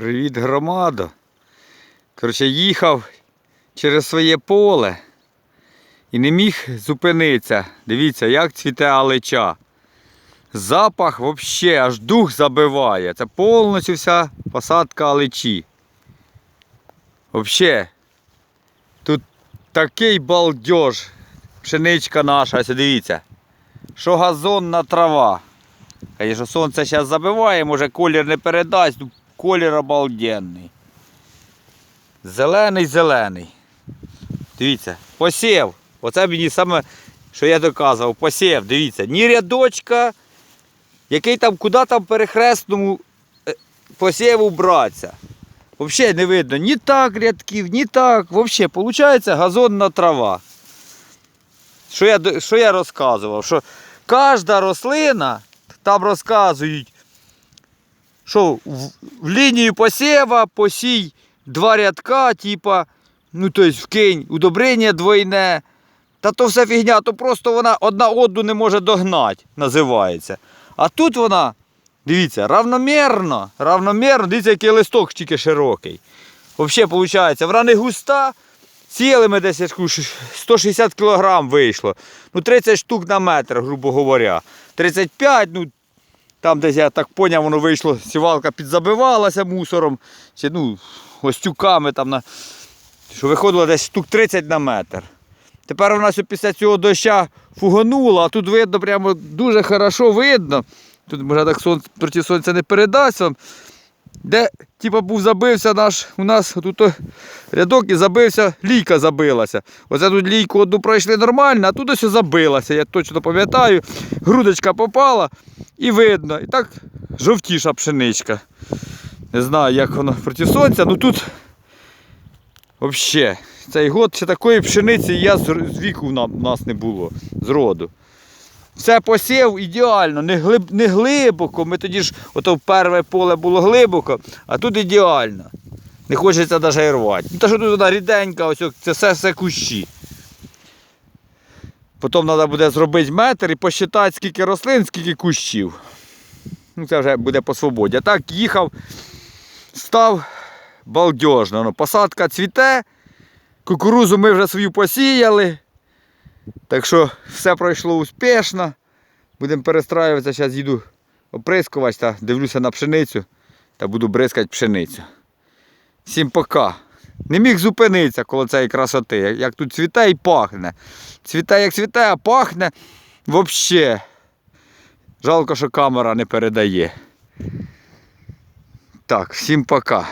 Привіт, громадо. Коротше, їхав через своє поле і не міг зупинитися. Дивіться, як цвіте алеча. Запах взагалі аж дух забиває. Це повністю вся посадка алечі. Взагалі, тут такий балдеж. Пшеничка наша, ось дивіться. Що газонна трава. Звісно, сонце зараз забиває, може колір не передасть, ну колір обалденний. Зелений, зелений. Дивіться, посів. Оце мені саме, що я доказував, посів, дивіться, ні рядочка, який там, куди там перехресному е, посіву братися. Взагалі не видно ні так рядків, ні так. Взагалі, виходить газонна трава. Що я, що я розказував? Що кожна рослина, там розказують, що в, в лінію посіва посій два рядка, типа, ну тобто вкинь удобрення двойне. Та то все фігня, то просто вона одна одну не може догнати, називається. А тут вона, дивіться, равномірно, равномірно, дивіться, який листок тільки широкий. Взагалі, виходить, вона не густа, сіяли ми десь я ж кажу, що 160 кг вийшло. Ну, 30 штук на метр, грубо говоря. 35, ну там десь я так поняв, воно вийшло, сівалка підзабивалася мусором, чи ну, остюками там на. Що виходило десь штук 30 на метр. Тепер вона після цього доща фуганула, а тут видно, прямо дуже хорошо видно. Тут може так сонце, проти сонця не передасть вам. Де типа був забився наш, у нас тут рядок і забився, лійка забилася. Оце тут лійку одну пройшли нормально, а тут ось забилася. Я точно пам'ятаю. Грудочка попала і видно. І так жовтіша пшеничка. Не знаю, як воно проти сонця, ну тут взагалі цей год ще такої пшениці я з віку в нас не було, з роду. Все посів ідеально, не, глиб, не глибоко. Ми тоді ж, ото перше поле було глибоко, а тут ідеально. Не хочеться навіть рвати. Ну, та що тут вона ріденька, ось це все, все кущі. Потім треба буде зробити метр і посчитати, скільки рослин, скільки кущів. Ну, це вже буде по свободі. А так їхав, став балдежно. Ну, посадка цвіте, кукурузу ми вже свою посіяли. Так що все пройшло успішно. Будемо перестраюватися, зараз їду оприскувач та дивлюся на пшеницю та буду бризкати пшеницю. Всім пока. Не міг зупинитися коло цієї красоти. Як, тут цвіте і пахне. Цвіте як цвіте, а пахне взагалі. Жалко, що камера не передає. Так, всім пока.